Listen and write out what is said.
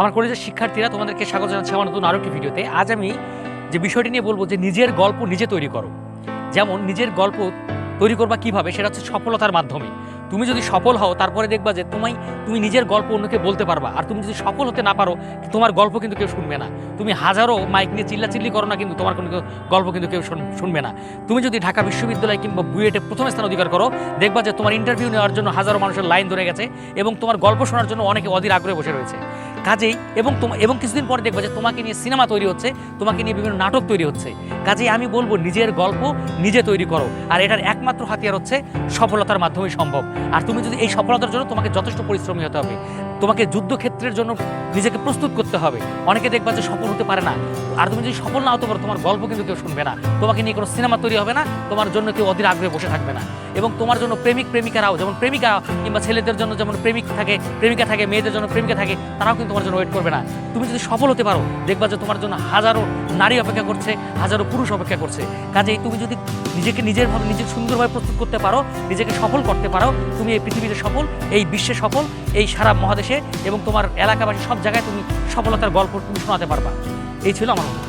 আমার কলেজের শিক্ষার্থীরা তোমাদেরকে স্বাগত জানাচ্ছি আমার নতুন আরও একটি ভিডিওতে। আজ আমি যে বিষয়টি নিয়ে বলব যে নিজের গল্প নিজে তৈরি করো। যেমন নিজের গল্প তৈরি করবা কীভাবে, সেটা হচ্ছে সফলতার মাধ্যমে। তুমি যদি সফল হও, তারপরে দেখবা যে তুমি তুমি নিজের গল্প অন্যকে বলতে পারবা। আর তুমি যদি সফল হতে না পারো, তোমার গল্প কিন্তু কেউ শুনবে না। তুমি হাজারো মাইক নিয়ে চিল্লাচিল্লি করো না, কিন্তু তোমার কোনো গল্প কিন্তু কেউ শুনবে না। তুমি যদি ঢাকা বিশ্ববিদ্যালয় কিংবা বুয়েটে প্রথম স্থান অধিকার করো, দেখবা যে তোমার ইন্টারভিউ নেওয়ার জন্য হাজারো মানুষের লাইন ধরে গেছে এবং তোমার গল্প শোনার জন্য অনেকে অধীর আগ্রহে বসে রয়েছে। কাজেই এবং এবং কিছুদিন পর দেখব যে তোমাকে নিয়ে সিনেমা তৈরি হচ্ছে, তোমাকে নিয়ে বিভিন্ন নাটক তৈরি হচ্ছে। কাজেই আমি বলব নিজের গল্প নিজে তৈরি করো। আর এটার একমাত্র হাতিয়ার হচ্ছে সফলতার মাধ্যমে সম্ভব। আর তুমি যদি এই সফলতার জন্য তোমাকে যথেষ্ট পরিশ্রমী হতে হবে তোমাকে যুদ্ধক্ষেত্রের জন্য নিজেকে প্রস্তুত করতে হবে। অনেকে দেখবা যে সফল হতে পারে না। আর তুমি যদি সফল না হতে পারো, তোমার গল্প কিন্তু কেউ শুনবে না। তোমাকে নিয়ে কোনো সিনেমা তৈরি হবে না, তোমার জন্য কেউ অধীর আগ্রহে বসে থাকবে না। এবং তোমার জন্য প্রেমিক প্রেমিকারাও, যেমন প্রেমিকা কিংবা ছেলেদের জন্য যেমন প্রেমিক থাকে, প্রেমিকা থাকে, মেয়েদের জন্য প্রেমিকা থাকে, তারাও কিন্তু তোমার জন্য ওয়েট করবে না। তুমি যদি সফল হতে পারো, দেখবা যে তোমার জন্য হাজারো নারী অপেক্ষা করছে, হাজারো পুরুষ অপেক্ষা করছে। কাজেই তুমি যদি নিজেকে নিজের ভাবে নিজে সুন্দরভাবে প্রস্তুত করতে পারো, নিজেকে সফল করতে পারো, তুমি এই পৃথিবীতে সফল, এই বিশ্বে সফল, এই সারা মহাদেশে এবং তোমার এলাকাবাসী সব জায়গায় তুমি সফলতার গল্প তুমি শোনাতে পারবা এই ছিল আমার।